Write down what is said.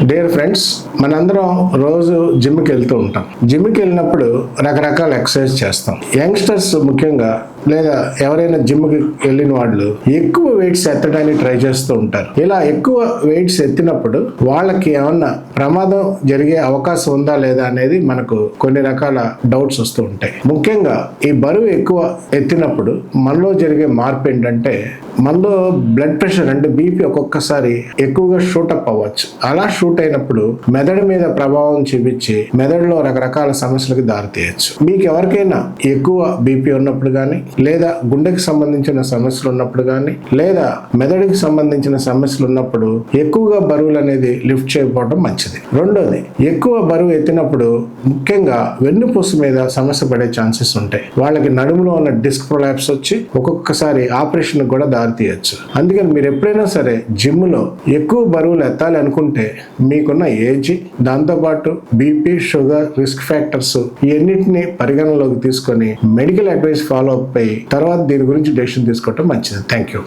Dear friends మనందరం రోజు జిమ్కి వెళ్తూ ఉంటాం. జిమ్కి వెళ్ళినప్పుడు రకరకాల ఎక్సర్సైజ్ చేస్తాం. యంగ్స్టర్స్ ముఖ్యంగా లేదా ఎవరైనా జిమ్కి వెళ్ళిన వాళ్ళు ఎక్కువ వెయిట్స్ ఎత్తడానికి ట్రై చేస్తూ ఉంటారు. ఇలా ఎక్కువ వెయిట్స్ ఎత్తినప్పుడు వాళ్ళకి ఏమన్నా ప్రమాదం జరిగే అవకాశం ఉందా లేదా అనేది మనకు కొన్ని రకాల డౌట్స్ వస్తూ ఉంటాయి. ముఖ్యంగా ఈ బరువు ఎక్కువ ఎత్తినప్పుడు మనలో జరిగే మార్పు ఏంటంటే మనలో బ్లడ్ ప్రెషర్ అంటే బీపీ ఒక్కొక్కసారి ఎక్కువగా షూటప్ అవ్వచ్చు. అలా షూట్ అయినప్పుడు మెదడు మీద ప్రభావం చూపించి మెదడులో రకరకాల సమస్యలకు దారితీయచ్చు. మీకు ఎవరికైనా ఎక్కువ బీపీ ఉన్నప్పుడు కానీ లేదా గుండెకి సంబంధించిన సమస్యలు ఉన్నప్పుడు కానీ లేదా మెదడుకి సంబంధించిన సమస్యలు ఉన్నప్పుడు ఎక్కువగా బరువులు అనేది లిఫ్ట్ చేయకపోవడం మంచిది. రెండోది ఎక్కువ బరువు ఎత్తినప్పుడు ముఖ్యంగా వెన్నుపూస మీద సమస్య పడే ఛాన్సెస్ ఉంటాయి. వాళ్ళకి నడుములో ఉన్న డిస్క్ ప్రొలాప్స్ వచ్చి ఒక్కొక్కసారి ఆపరేషన్ కూడా దారితీయచ్చు. అందుకని మీరు ఎప్పుడైనా సరే జిమ్లో ఎక్కువ బరువులు ఎత్తాలి అనుకుంటే మీకున్న ఏజ్ దాంతోపాటు బీపీ షుగర్ రిస్క్ ఫ్యాక్టర్స్ ఇవన్నిటిని పరిగణనలోకి తీసుకొని మెడికల్ అడ్వైస్ ఫాలో అప్ అయ్యి తర్వాత దీని గురించి డెసిషన్ తీసుకోవటం మంచిది. Thank you